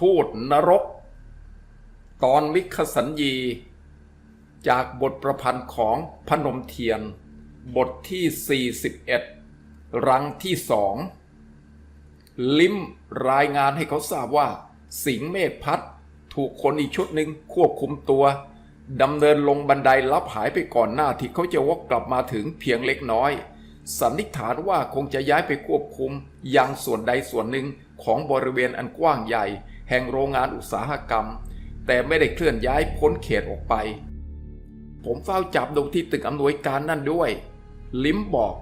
ทูตนรก ตอนลิขสัญญี จากบทประพันธ์ของพนมเทียน บทที่ 41 รังที่สอง ลิมรายงานให้เขาทราบว่า สิงห์เมฆพัดถูกคนอีกชุดหนึ่งควบคุมตัวดำเนินลงบันไดลับหายไปก่อนหน้าที่เขาจะวกกลับมาถึงเพียงเล็กน้อย สันนิษฐานว่าคงจะย้ายไปควบคุมยังส่วนใดส่วนหนึ่งของบริเวณอันกว้างใหญ่ แห่งโรงงานอุตสาหกรรม แต่ไม่ได้เคลื่อนย้ายพ้นเขตออกไป ผมเฝ้าจับดูที่ตึกอำนวยการนั่นด้วย ลิมบอก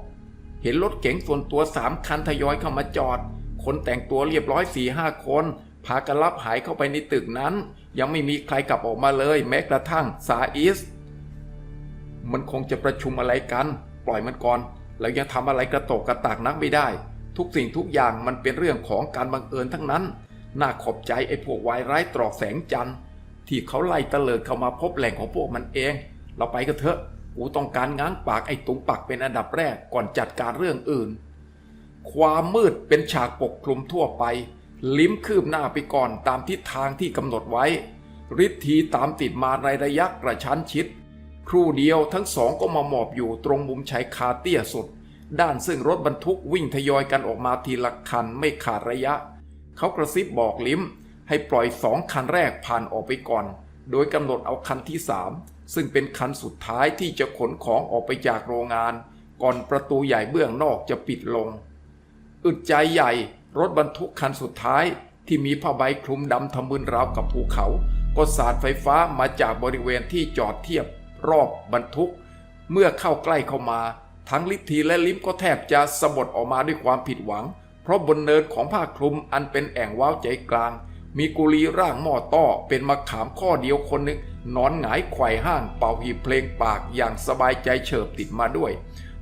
เห็นรถเก๋งส่วนตัวสามคันทยอยเข้ามาจอด คนแต่งตัวเรียบร้อยสี่ห้าคน พากันรับหายเข้าไปในตึกนั้น ยังไม่มีใครกลับออกมาเลย แม้กระทั่งซาอิสมันคงจะประชุมอะไรกัน ปล่อยมันก่อนแล้วยังทำอะไรกระโตกกระตากนักไม่ได้ ทุกสิ่งทุกอย่างมันเป็นเรื่องของการบังเอิญทั้งนั้น น่าขอบใจไอ้พวกวายร้ายตรอกแสงจันทร์ที่เขาไล่ตะเลิดเข้ามาพบแหล่งของพวกมันเอง เราไปกันเถอะกูต้องการง้างปากไอ้ตุงปักเป็นอันดับแรกก่อนจัดการเรื่องอื่น ความมืดเป็นฉากปกคลุมทั่วไป ลิ้มคืบหน้าไปก่อนตามทิศทางที่กำหนดไว้ฤทธีตามติดมาในระยะกระชั้นชิด ครู่เดียวทั้งสองก็มาหมอบอยู่ตรงมุมชายคาเตี้ยสุด ด้านซึ่งรถบรรทุกวิ่งทยอยกันออกมาทีละคันไม่ขาดระยะ เขากระซิบบอกลิ้ม ให้ปล่อยสองคันแรกผ่านออกไปก่อน โดยกำหนดเอาคันที่สามซึ่งเป็นคันสุดท้ายที่จะขนของออกไปจากโรงงาน ก่อนประตูใหญ่เบื้องนอกจะปิดลง อึดใจใหญ่รถบรรทุกคันสุดท้ายที่มีผ้าใบคลุมดำทำมึนราวกับภูเขา ก็สาดไฟฟ้ามาจากบริเวณที่จอดเทียบรอบบรรทุก เมื่อเข้าใกล้เข้ามา ทั้งลิทีและลิมก็แทบจะสะบดออกมาด้วยความผิดหวัง ราะบนเนินของผ้าคลุมอันเป็นแอ่งว้าวใจกลาง มีกุลีร่างหม้อต้อเป็นมะขามข้อเดียวคนหนึ่งนอนหงายไขว่ห้างเป่าหีบเพลงปากอย่างสบายใจเฉิบติดมาด้วย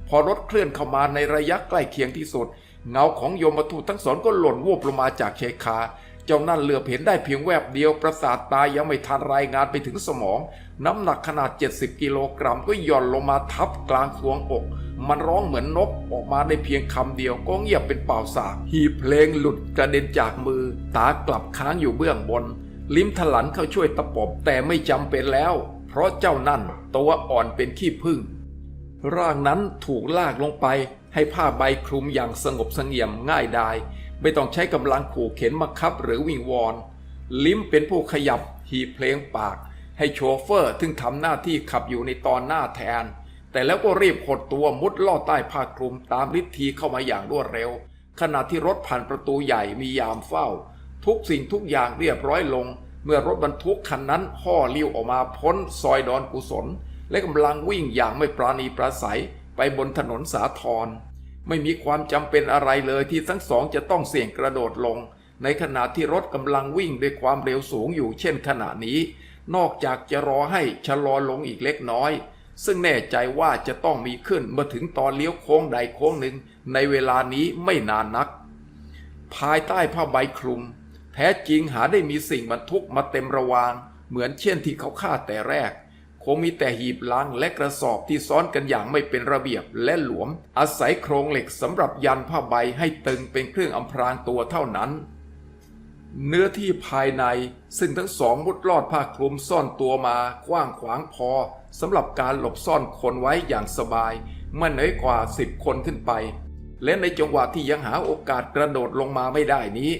พอรถเคลื่อนเข้ามาในระยะใกล้เคียงที่สุด เงาของโยมทูตทั้งสองก็หล่นวูบลงมาจากเชคาเจ้านั่นเหลือเห็นได้เพียงแวบเดียวประสาทตายังไม่ทันรายงานไปถึงสมอง น้ำหนักขนาด 70 กิโลกรัมก็หย่อนลงมาทับกลางสวงอก มันร้องเหมือนนกออกมาได้เพียงคำเดียวก็เงียบเป็นเป่าสากหีบเพลงหลุดกระเด็นจากมือ ตากลับค้างอยู่เบื้องบน ลิ้มถลันเข้าช่วยตะปบแต่ไม่จำเป็นแล้ว เพราะเจ้านั่นตัวอ่อนเป็นขี้ผึ้งร่างนั้นถูกลากลงไปให้ผ้าใบคลุมอย่างสงบสงี่ยมง่ายดาย ไม่ต้องใช้กำลังขู่เข็นมาคับหรือวิงวอน ลิ้มเป็นผู้ขยับหีบเพลงปาก ให้โชเฟอร์ถึงทำหน้าที่ขับอยู่ในตอนหน้าแทน แต่แล้วก็รีบหดตัวมุดลอดใต้ผ้าคลุมตามฤทธีเข้ามาอย่างรวดเร็ว ขณะที่รถผ่านประตูใหญ่มียามเฝ้า ทุกสิ่งทุกอย่างเรียบร้อยลง เมื่อรถบรรทุกคันนั้นห่อเลี้ยวออกมาพ้นซอยดอนกุศล และกำลังวิ่งอย่างไม่ปราณีประสัยไปบนถนนสาทรไม่มีความจำเป็นอะไรเลยที่ทั้งสองจะต้องเสี่ยงกระโดดลง ในขณะที่รถกำลังวิ่งด้วยความเร็วสูงอยู่เช่นขณะนี้ นอกจากจะรอให้ชะลอลงอีกเล็กน้อย ซึ่งแน่ใจว่าจะต้องมีขึ้นเมื่อถึงตอนเลี้ยวโค้งใดโค้งหนึ่งในเวลานี้ไม่นานนัก ภายใต้ผ้าใบคลุม แท้จริงหาได้มีสิ่งบรรทุกมาเต็มระวาง เหมือนเช่นที่เขาคาแต่แรก คงมีแต่หีบลังและกระสอบที่ซ้อนกันอย่างไม่เป็นระเบียบและหลวม อาศัยโครงเหล็กสำหรับยันผ้าใบให้ตึงเป็นเครื่องอำพรางตัวเท่านั้น เนื้อที่ภายในซึ่งทั้งสองมุดลอดผ้าคลุมซ่อนตัวมากว้างขวางพอสำหรับการหลบซ่อนคนไว้อย่างสบายไม่น้อยกว่าสิบคนขึ้นไป และในจังหวะที่ยังหาโอกาสกระโดดลงมาไม่ได้นี้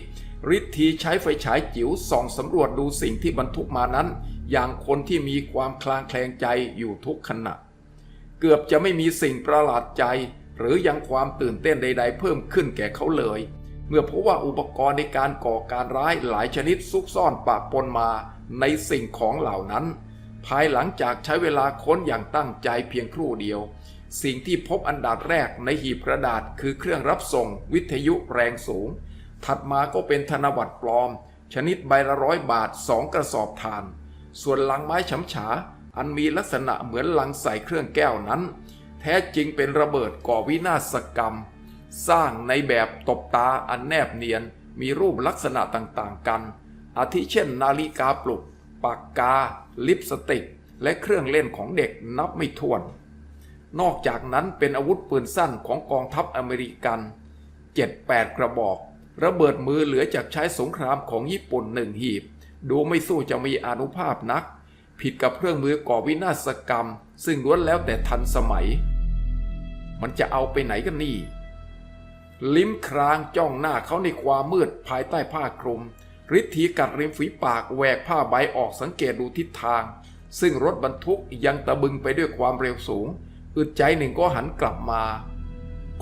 ฤทธีใช้ไฟฉายจิ๋วส่องสำรวจดูสิ่งที่บรรทุกมานั้น อย่างคนที่มีความคลางแคลงใจอยู่ทุกขณะ เกือบจะไม่มีสิ่งประหลาดใจ หรือยังความตื่นเต้นใด ๆ เพิ่มขึ้นแก่เขาเลย เมื่อพบว่าอุปกรณ์ในการก่อการร้ายหลายชนิดซุกซ่อนปะปนมาในสิ่งของเหล่านั้น ภายหลังจากใช้เวลาค้นอย่างตั้งใจเพียงครู่เดียว สิ่งที่พบอันดับแรกในหีบกระดาษคือเครื่องรับส่ง วิทยุแรงสูง ถัดมาก็เป็นธนบัตรปลอม ชนิดใบละร้อยบาทสองกระสอบทาน ส่วนลังไม้ฉำฉา อันมีลักษณะเหมือนลังใส่เครื่องแก้วนั้น แท้จริงเป็นระเบิดก่อวินาศกรรม สร้างในแบบตบตาอันแนบเนียนมีรูปลักษณะต่างๆกัน อาทิเช่น นาฬิกาปลุก ปากกา ลิปสติก และเครื่องเล่นของเด็กนับไม่ถ้วน นอกจากนั้นเป็นอาวุธปืนสั้นของกองทัพอเมริกัน 7-8 กระบอก ระเบิดมือเหลือจากใช้สงครามของญี่ปุ่นหนึ่งหีบ ดูไม่สู้จะมีอนุภาพนัก ผิดกับเครื่องมือก่อวินาศกรรม ซึ่งล้วนแล้วแต่ทันสมัย มันจะเอาไปไหนกันนี่ ลิ้มครางจ้องหน้าเขาในความมืดภายใต้ผ้าคลุมฤทธีกัดริมฝีปากแหวกผ้าใบออกสังเกตดูทิศทาง ซึ่งรถบรรทุกยังตะบึงไปด้วยความเร็วสูง อึดใจหนึ่งก็หันกลับมา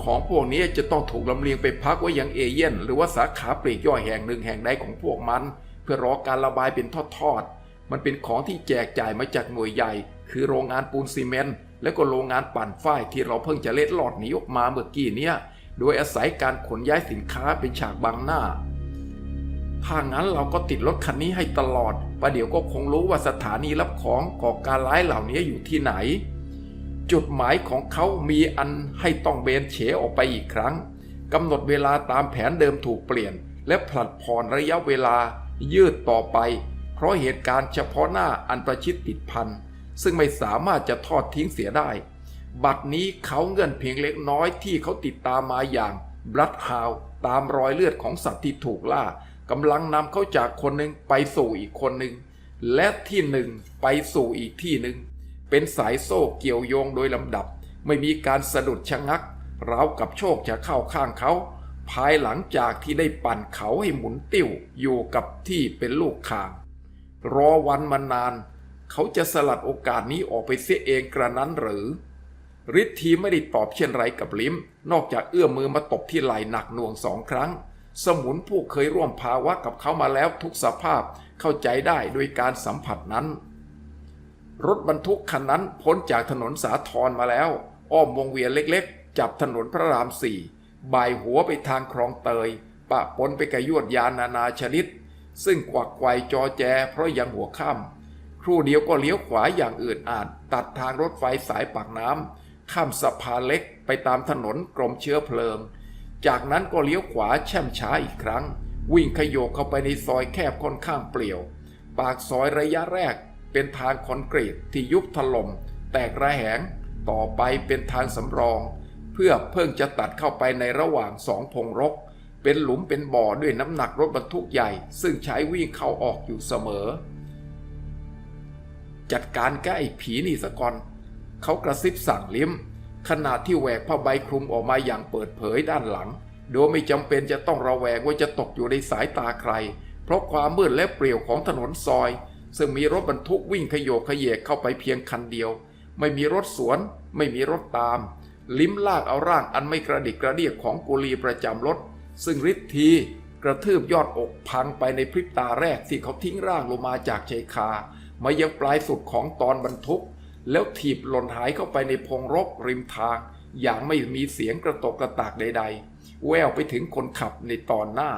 ของพวกนี้จะต้องถูกลำเลียงไปพักไว้ยังเอเย่นหรือว่าสาขาปลีกย่อยแห่งหนึ่งแห่งใดของพวกมัน เพื่อรอการระบายเป็นทอดๆมันเป็นของที่แจกจ่ายมาจากหน่วยใหญ่ คือโรงงานปูนซีเมนต์และก็โรงงานปั่นฝ้ายที่เราเพิ่งจะเล็ดลอดหนีออกมาเมื่อกี้เนี้ย โดยอาศัยการขนย้ายสินค้าเป็นฉากบังหน้า ถ้างั้นเราก็ติดรถคันนี้ให้ตลอด ประเดี๋ยวก็คงรู้ว่าสถานีรับของก่อการร้ายเหล่านี้อยู่ที่ไหน จุดหมายของเขามีอันให้ต้องเบนเฉออกไปอีกครั้งกำหนดเวลาตามแผนเดิมถูกเปลี่ยน และผลัดผ่อนระยะเวลายืดต่อไป เพราะเหตุการณ์เฉพาะหน้าอันประชิดติดพันซึ่งไม่สามารถจะทอดทิ้งเสียได้ บัดนี้เขาเงื่อนเพียงเล็กน้อยที่เขาติดตามมาอย่างบลัดฮาวตามรอยเลือดของสัตว์ที่ถูกล่ากำลังนำเขาจากคนหนึ่งไปสู่อีกคนหนึ่ง และที่หนึ่งไปสู่อีกที่หนึ่ง เป็นสายโซ่เกี่ยวโยงโดยลำดับ ไม่มีการสะดุดชะงักราวกับโชคจะเข้าข้างเขา ภายหลังจากที่ได้ปั่นเขาให้หมุนติ้วอยู่กับที่เป็นลูกคางรอวันมานาน เขาจะสลัดโอกาสนี้ออกไปเสียเองกระนั้นหรือ ฤทธีไม่ได้ตอบเช่นไรกับลิมนอกจากเอื้อมมือมาตบที่ไหล่หนักหน่วงสองครั้ง สมุนผู้เคยร่วมภาวะกับเขามาแล้วทุกสภาพเข้าใจได้โดยการสัมผัสนั้น รถบรรทุกคันนั้นพ้นจากถนนสาทรมาแล้ว อ้อมวงเวียนเล็กๆ จับถนนพระรามสี่บ่ายหัวไปทางคลองเตย ปะปนไปกับยวดยานนานาชนิด ซึ่งกวักไกวจอแจ เพราะยังหัวค่ำครู่เดียวก็เลี้ยวขวาอย่างอื่นอาจตัดทางรถไฟสายปากน้ำ ข้ามสะพานเล็กไปตามถนนกรมเชื้อเพลิง จากนั้นก็เลี้ยวขวาแช่มช้าอีกครั้ง วิ่งขยโยกเข้าไปในซอยแคบค่อนข้างเปลี่ยว ปากซอยระยะแรกเป็นทางคอนกรีตที่ยุบถล่มแตกระแหง ต่อไปเป็นทางสำรอง เพื่อเพิ่งจะตัดเข้าไปในระหว่างสองพงรก เป็นหลุมเป็นบ่อด้วยน้ำหนักรถบรรทุกใหญ่ ซึ่งใช้วิ่งเข้าออกอยู่เสมอ จัดการแก้ไอ้ผีนี่สะก่อน เขากระซิบสั่งลิ้ม ขณะที่แหวกผ้าใบคลุมออกมาอย่างเปิดเผยด้านหลัง โดยไม่จำเป็นจะต้องระแวงว่าจะตกอยู่ในสายตาใคร เพราะความมืดและเปลี่ยวของถนนซอย ซึ่งมีรถบรรทุกวิ่งขยโยกขยเยกเข้าไปเพียงคันเดียว ไม่มีรถสวน ไม่มีรถตาม ลิ้มลากเอาร่างอันไม่กระดิกกระเดียกของกุลีประจำรถ ซึ่งฤทธีกระทืบยอดอกพังไปในพริบตาแรกที่เขาทิ้งร่างลงมาจากชายคามายังปลายสุดของตอนบรรทุก แล้วถีบหล่นหายเข้าไปในพงรกริมทาง อย่างไม่มีเสียงกระตกกระตากใด ๆ แววไปถึงคนขับในตอนหน้า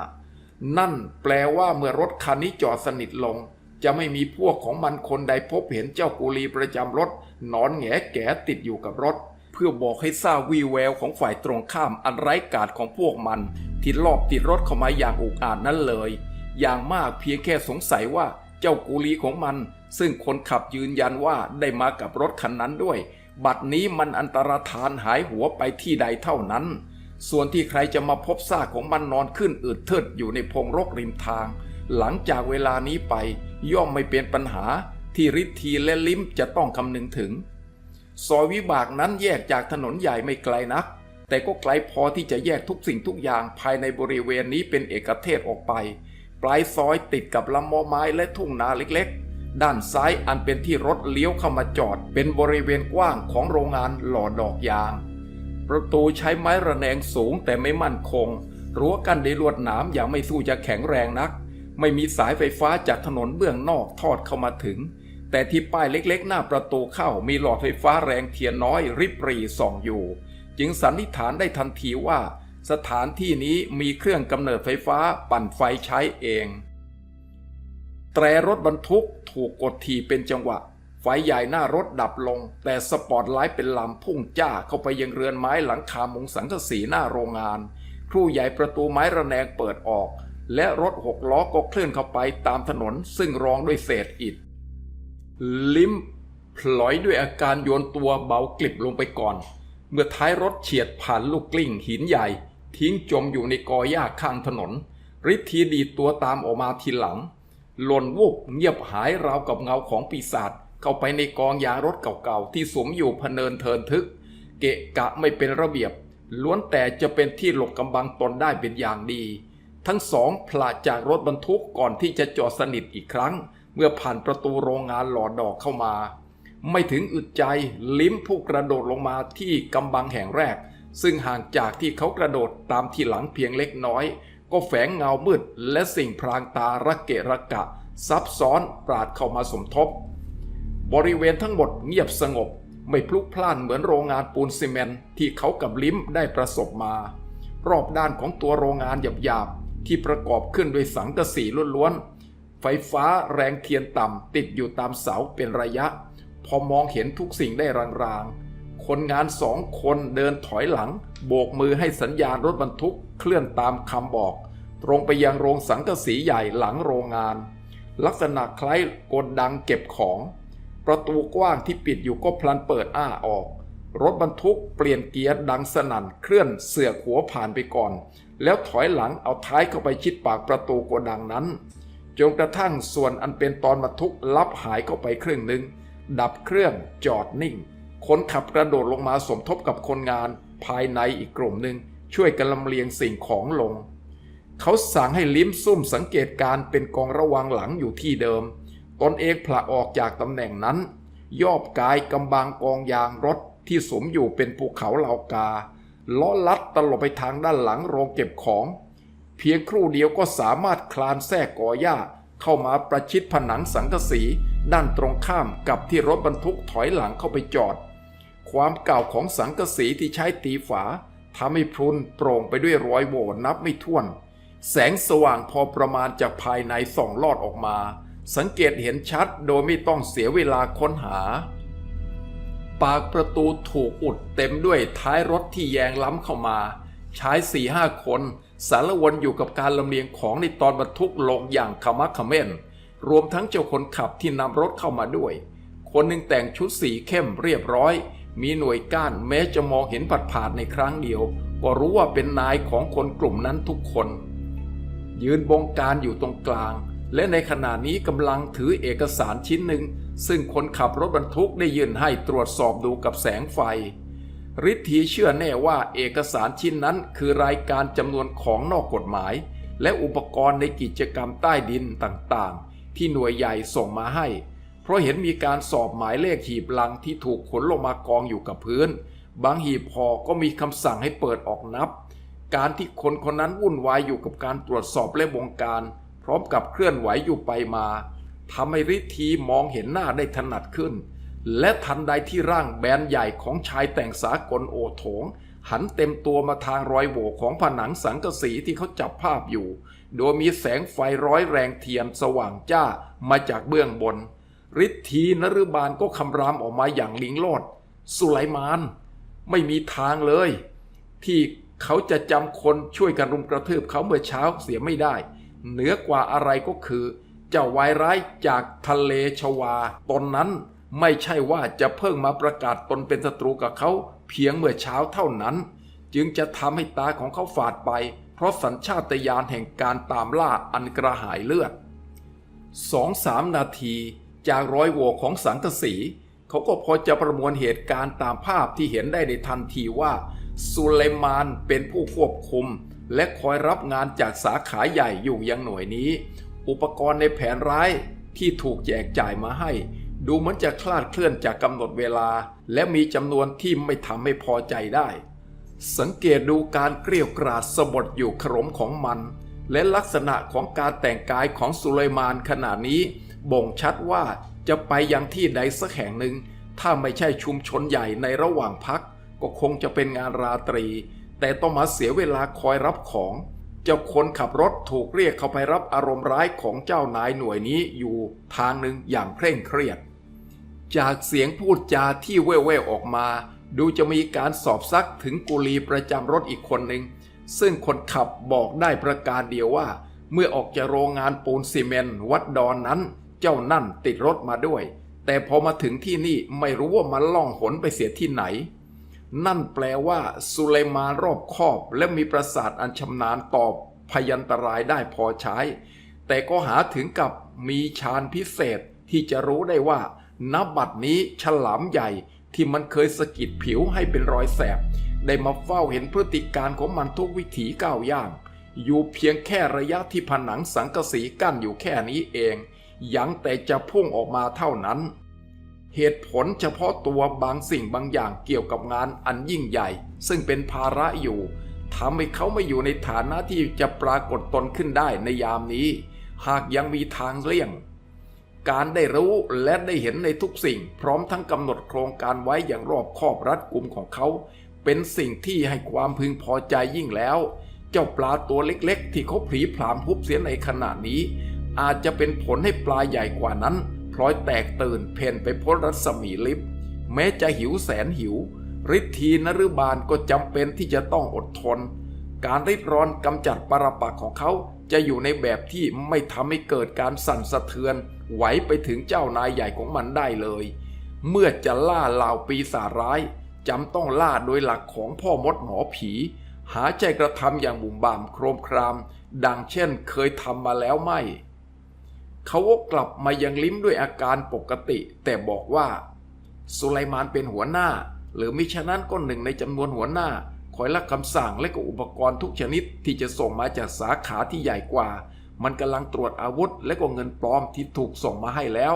นั่นแปลว่าเมื่อรถคันนี้จอดสนิทลง จะไม่มีพวกของมันคนใดพบเห็นเจ้ากุลีประจำรถนอนแงแก่ติดอยู่กับรถ เพื่อบอกให้ทราบวีแววของฝ่ายตรงข้ามอันไร้กาจของพวกมันที่ลอบติดรถเข้ามาอย่างอุกอาจนั้นเลย อย่างมากเพียงแค่สงสัยว่าเจ้ากุลีของมัน ซึ่งคนขับยืนยันว่าได้มากับรถคันนั้นด้วย บัดนี้มันอันตรธานหายหัวไปที่ใดเท่านั้น ส่วนที่ใครจะมาพบซากของมันนอนขึ้นอืดเทิดอยู่ในพงรกริมทาง หลังจากเวลานี้ไปย่อมไม่เป็นปัญหาที่ฤทธีและลิ้มจะต้องคำนึงถึง ซอยวิบากนั้นแยกจากถนนใหญ่ไม่ไกลนัก แต่ก็ไกลพอที่จะแยกทุกสิ่งทุกอย่างภายในบริเวณนี้เป็นเอกเทศออกไป ปลายซอยติดกับลำมอไม้และทุ่งนาเล็กๆ ด้านซ้ายอันเป็นที่รถเลี้ยวเข้ามาจอด เป็นบริเวณกว้างของโรงงานหล่อดอกยาง ประตูใช้ไม้ระแนงสูงแต่ไม่มั่นคง รั้วกั้นด้วยลวดหนามอย่างไม่สู้จะแข็งแรงนัก ไม่มีสายไฟฟ้าจากถนนเบื้องนอกทอดเข้ามาถึง แต่ที่ป้ายเล็กๆ หน้าประตูเข้ามีหลอดไฟฟ้าแรงเทียนน้อยริบรีส่องอยู่ จึงสันนิษฐานได้ทันทีว่า สถานที่นี้มีเครื่องกำเนิดไฟฟ้าปั่นไฟใช้เองแตรรถบรรทุก ถูกกดทีเป็นจังหวะ ไฟใหญ่หน้ารถดับลง แต่สปอตไลท์เป็นลำพุ่งจ้าเข้าไปยังเรือนไม้หลังคามุงสังกะสีหน้าโรงงาน ครูใหญ่ประตูไม้ระแนงเปิดออก และรถหกล้อก็เคลื่อนเข้าไปตามถนนซึ่งรองด้วยเศษอิฐ ลิ้มพลอยด้วยอาการโยนตัวเบากลิบลงไปก่อน เมื่อท้ายรถเฉียดผ่านลูกกลิ้งหินใหญ่ ทิ้งจมอยู่ในกอหญ้าข้างถนนฤทธีดีตัวตามออกมาทีหลัง หล่นวูบเงียบหายราวกับเงาของปีศาจเข้าไปในกองยารถเก่าๆที่สวมอยู่พเนินเทินทึก เกะกะไม่เป็นระเบียบ ล้วนแต่จะเป็นที่หลบกำบังตนได้เป็นอย่างดี ทั้งสองพลาจากรถบรรทุกก่อนที่จะจอดสนิทอีกครั้ง เมื่อผ่านประตูโรงงานหล่อดอกเข้ามา ไม่ถึงอึดใจลิ้มผู้กระโดดลงมาที่กำบังแห่งแรก ซึ่งห่างจากที่เขากระโดดตามที่หลังเพียงเล็กน้อย ก็แฝงเงามืดและสิ่งพรางตาระเกะระกะ ซับซ้อนปราดเข้ามาสมทบ บริเวณทั้งหมดเงียบสงบ ไม่พลุกพล่านเหมือนโรงงานปูนซีเมนต์ที่เขากับลิ้มได้ประสบมา รอบด้านของตัวโรงงานหยาบๆ ที่ประกอบขึ้นด้วยสังกะสีล้วนๆ ไฟฟ้าแรงเทียนต่ำติดอยู่ตามเสาเป็นระยะ พอมองเห็นทุกสิ่งได้รางๆ คนงานสองคนเดินถอยหลัง โบกมือให้สัญญาณรถบรรทุกเคลื่อนตามคำบอก ตรงไปยังโรงสังกะสีใหญ่หลังโรงงาน ลักษณะคล้ายโกนดังเก็บของ ประตูกว้างที่ปิดอยู่ก็พลันเปิดอ้าออก รถบรรทุกเปลี่ยนเกียร์ดังสนั่นเคลื่อนเสือกหัวผ่านไปก่อน แล้วถอยหลังเอาท้ายเข้าไปชิดปากประตูโกดังนั้นจนกระทั่งส่วนอันเป็นตอนบรรทุกลับหายเข้าไปครึ่งหนึ่งดับเครื่องจอดนิ่ง คนขับกระโดดลงมาสมทบกับคนงานภายในอีกกลุ่มหนึ่งช่วยกันลำเลียงสิ่งของลง เขาสั่งให้ลิ้มซุ่มสังเกตการเป็นกองระวังหลังอยู่ที่เดิม ตนเองผละออกจากตำแหน่งนั้น ยอบกายกำบังกองยางรถที่สมอยู่เป็นภูเขาเหลากาล้อลัดตลบไปทางด้านหลังโรงเก็บของ เพียงครู่เดียวก็สามารถคลานแทรกกอหญ้า เข้ามาประชิดผนังสังกะสี ด้านตรงข้ามกับที่รถบรรทุกถอยหลังเข้าไปจอด ความเก่าของสังกะสีที่ใช้ตีฝาทำให้พรุนโปร่งไปด้วยรอยโหว่นับไม่ถ้วน แสงสว่างพอประมาณจากภายในส่องลอดออกมา สังเกตเห็นชัดโดยไม่ต้องเสียเวลาค้นหา ปากประตูถูกอุดเต็มด้วยท้ายรถที่แยงล้ำเข้ามา ชายสี่ห้าคนสารวนอยู่กับการลำเลียงของในตอนบรรทุกลงอย่างขมักเขม้น รวมทั้งเจ้าคนขับที่นำรถเข้ามาด้วย คนหนึ่งแต่งชุดสีเข้มเรียบร้อย มีหน่วยก้านแม้จะมองเห็นผัดผ่านในครั้งเดียว ก็รู้ว่าเป็นนายของคนกลุ่มนั้นทุกคน ยืนบงการอยู่ตรงกลาง และในขณะนี้กำลังถือเอกสารชิ้นหนึ่ง ซึ่งคนขับรถบรรทุกได้ยื่นให้ตรวจสอบดูกับแสงไฟฤทธีเชื่อแน่ว่าเอกสารชิ้นนั้นคือรายการจำนวนของนอกกฎหมาย และอุปกรณ์ในกิจกรรมใต้ดินต่างๆ ที่หน่วยใหญ่ส่งมาให้ เพราะเห็นมีการสอบหมายเลขหีบลังที่ถูกขนลงมากองอยู่กับพื้น บางหีบพอก็มีคำสั่งให้เปิดออกนับ การที่คนคนนั้นวุ่นวายอยู่กับการตรวจสอบและวงการ พร้อมกับเคลื่อนไหวอยู่ไปมาทำให้ฤทธีมองเห็นหน้าได้ถนัดขึ้น และทันใดที่ร่างแบนใหญ่ของชายแต่งสากลโอโถง หันเต็มตัวมาทางรอยโหวของผนังสังกะสีที่เขาจับภาพอยู่ โดยมีแสงไฟร้อยแรงเทียนสว่างจ้ามาจากเบื้องบน ฤทธีนฤบาลก็คำรามออกมาอย่างลิงโลด สุไลมาน ไม่มีทางเลย ที่เขาจะจำคนช่วยกันรุมกระทืบเขาเมื่อเช้าเสียไม่ได้ เหนือกว่าอะไรก็คือ เจ้าวายร้ายจากทะเลชวาตนนั้นไม่ใช่ว่าจะเพิ่งมาประกาศตนเป็นศัตรูกับเขาเพียงเมื่อเช้าเท่านั้น จึงจะทำให้ตาของเขาฝาดไป เพราะสัญชาตญาณแห่งการตามล่าอันกระหายเลือดสองสามนาที จากรอยโหวของสังกสีเขาก็พอจะประมวลเหตุการณ์ตามภาพที่เห็นได้ในทันทีว่าสุเลมานเป็นผู้ควบคุม และคอยรับงานจากสาขาใหญ่อยู่ยังหน่วยนี้ อุปกรณ์ในแผนร้ายที่ถูกแจกจ่ายมาให้ ดูเหมือนจะคลาดเคลื่อนจากกำหนดเวลา และมีจำนวนที่ไม่ทำให้พอใจได้ สังเกตดูการเกลียวกราดสะบดอยู่ขรมของมัน และลักษณะของการแต่งกายของสุไลมานขณะนี้ บ่งชัดว่าจะไปยังที่ใดสักแห่งหนึ่ง ถ้าไม่ใช่ชุมชนใหญ่ในระหว่างพัก ก็คงจะเป็นงานราตรี แต่ต้องมาเสียเวลาคอยรับของ เจ้าคนขับรถถูกเรียกเข้าไปรับอารมณ์ร้ายของเจ้านายหน่วยนี้อยู่ทางหนึ่งอย่างเคร่งเครียด จากเสียงพูดจาที่แว่วๆออกมา ดูจะมีการสอบซักถึงกุลีประจำรถอีกคนหนึ่งซึ่งคนขับบอกได้ประการเดียวว่า เมื่อออกจากโรงงานปูนซีเมนต์วัดดอนนั้น เจ้านั่นติดรถมาด้วย แต่พอมาถึงที่นี่ไม่รู้ว่ามันล่องหนไปเสียที่ไหน นั่นแปลว่าสุไลมานรอบคอบและมีประสาทอันชำนาญตอบพยันตรายได้พอใช้ แต่ก็หาถึงกับมีฌานพิเศษที่จะรู้ได้ว่าณบัดนี้ฉลามใหญ่ที่มันเคยสะกิดผิวให้เป็นรอยแสบ ได้มาเฝ้าเห็นพฤติการของมันทุกวิถีก้าวย่าง อยู่เพียงแค่ระยะที่ผนังสังกะสีกั้นอยู่แค่นี้เอง ยังแต่จะพุ่งออกมาเท่านั้น เหตุผลเฉพาะตัวบางสิ่งบางอย่างเกี่ยวกับงานอันยิ่งใหญ่ ซึ่งเป็นภาระอยู่ทำให้เขาไม่อยู่ในฐานะที่จะปรากฏตนขึ้นได้ในยามนี้ หากยังมีทางเลี่ยง การได้รู้และได้เห็นในทุกสิ่ง พร้อมทั้งกำหนดโครงการไว้อย่างรอบคอบรัดกุมของเขา เป็นสิ่งที่ให้ความพึงพอใจยิ่งแล้ว เจ้าปลาตัวเล็กๆ ที่เขาผีผลามพุบเสียในขณะนี้ อาจจะเป็นผลให้ปลาใหญ่กว่านั้นพลอยแตกตื่นเพ่นไปพ้นรัศมีลิฟแม้จะหิวแสนหิวฤทธีนฤบาลก็จำเป็นที่จะต้องอดทน การริดร้อนกำจัดปรปักของเขาจะอยู่ในแบบที่ไม่ทำให้เกิดการสั่นสะเทือน ไหวไปถึงเจ้านายใหญ่ของมันได้เลย เมื่อจะล่าเหล่าปีศาจร้ายจำต้องล่าโดยหลักของพ่อมดหมอผี หาใจกระทำอย่างบุ่มบ่ามโครมคราม ดังเช่นเคยทำมาแล้วไม่ เขาวกกลับมายังลิ้มด้วยอาการปกติ แต่บอกว่า สุไลมานเป็นหัวหน้า หรือมิฉะนั้นก็หนึ่งในจำนวนหัวหน้าคอยรับคำสั่งและก็อุปกรณ์ทุกชนิดที่จะส่งมาจากสาขาที่ใหญ่กว่า มันกำลังตรวจอาวุธ และก็เงินปลอมที่ถูกส่งมาให้แล้ว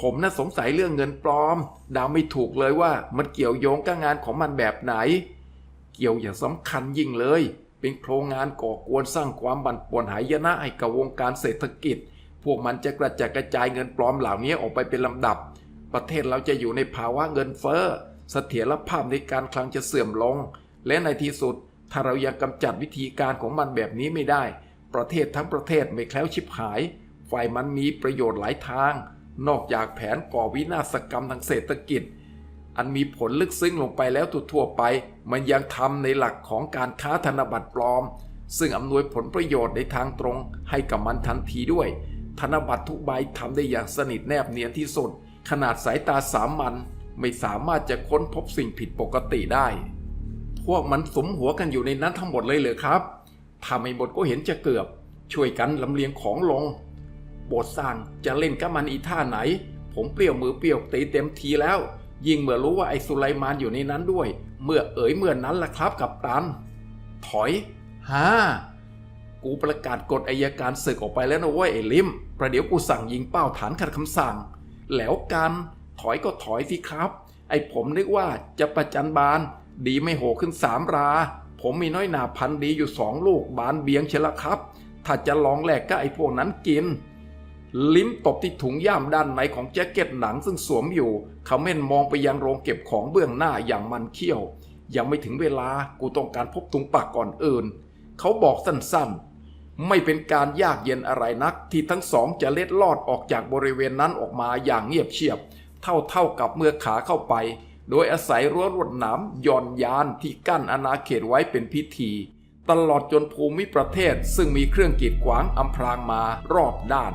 ผมน่าสงสัยเรื่องเงินปลอมดาไม่ถูกเลยว่ามันเกี่ยวโยงกับงานของมันแบบไหน เกี่ยวอย่างสำคัญยิ่งเลย เป็นโครงงานก่อกวนสร้างความบั่นป่วนหายนะให้กับวงการเศรษฐกิจ พวกมันจะกระจัดกระจายเงินปลอมเหล่านี้ออกไปเป็นลำดับ ประเทศเราจะอยู่ในภาวะเงินเฟ้อเสถียรภาพในการคลังจะเสื่อมลง และในที่สุด ถ้าเรายังกำจัดวิธีการของมันแบบนี้ไม่ได้ ประเทศทั้งประเทศไม่แคล้วชิบหาย ฝ่ายมันมีประโยชน์หลายทาง นอกจากแผนก่อวินาศกรรมทางเศรษฐกิจ อันมีผลลึกซึ้งลงไปแล้วทั่วไป มันยังทำในหลักของการค้าธนบัตรปลอม ซึ่งอำนวยผลประโยชน์ในทางตรงให้กับมันทันทีด้วย ธนบัตรทุกใบทำได้อย่างสนิทแนบเนียนที่สุด ขนาดสายตาสามัญไม่สามารถจะค้นพบสิ่งผิดปกติได้ พวกมันสมหัวกันอยู่ในนั้นทั้งหมดเลยเหรอครับถ้าไม่หมดก็เห็นจะเกือบ ช่วยกันลำเลียงของลง โบสสร้างจะเล่นกับมันอีท่าไหน ผมเปรี้ยวมือเปรี้ยวตีเต็มทีแล้ว ยิ่งเมื่อรู้ว่าไอ้สุไลมานอยู่ในนั้นด้วย เมื่อเอ๋ยเมื่อนนั้นล่ะครับกับตัน ถอยฮ่า กูประกาศกฎอายการศึกออกไปแล้วนะเว้ยไอ้ลิม ประเดี๋ยวกูสั่งยิงเป้าฐานขัดคำสั่ง แล้วกันถอยก็ถอยสิครับ ไอ้ผมนึกว่าจะประจันบาน ดีไม่โหขึ้นสามรา ผมมีน้อยหนาพันดีอยู่สองลูกบานเบียงเชละครับ ถ้าจะลองแลกก็ไอ้พวกนั้นกิน ลิ้มตบที่ถุงย่ามด้านในของแจ็คเก็ตหนังซึ่งสวมอยู่เขาเม่นมองไปยังโรงเก็บของเบื้องหน้าอย่างมันเขี้ยว ยังไม่ถึงเวลากูต้องการพบตุงปากก่อนอื่น เขาบอกสั้นๆ ไม่เป็นการยากเย็นอะไรนัก ที่ทั้งสองจะเล็ดลอดออกจากบริเวณนั้นออกมาอย่างเงียบเชียบ เท่าเท่ากับเมื่อขาเข้าไป โดยอาศัยรั้วรวดหนามย่อนยานที่กั้นอาณาเขตไว้เป็นพิธี ตลอดจนภูมิประเทศซึ่งมีเครื่องกีดขวางอำพรางมารอบด้าน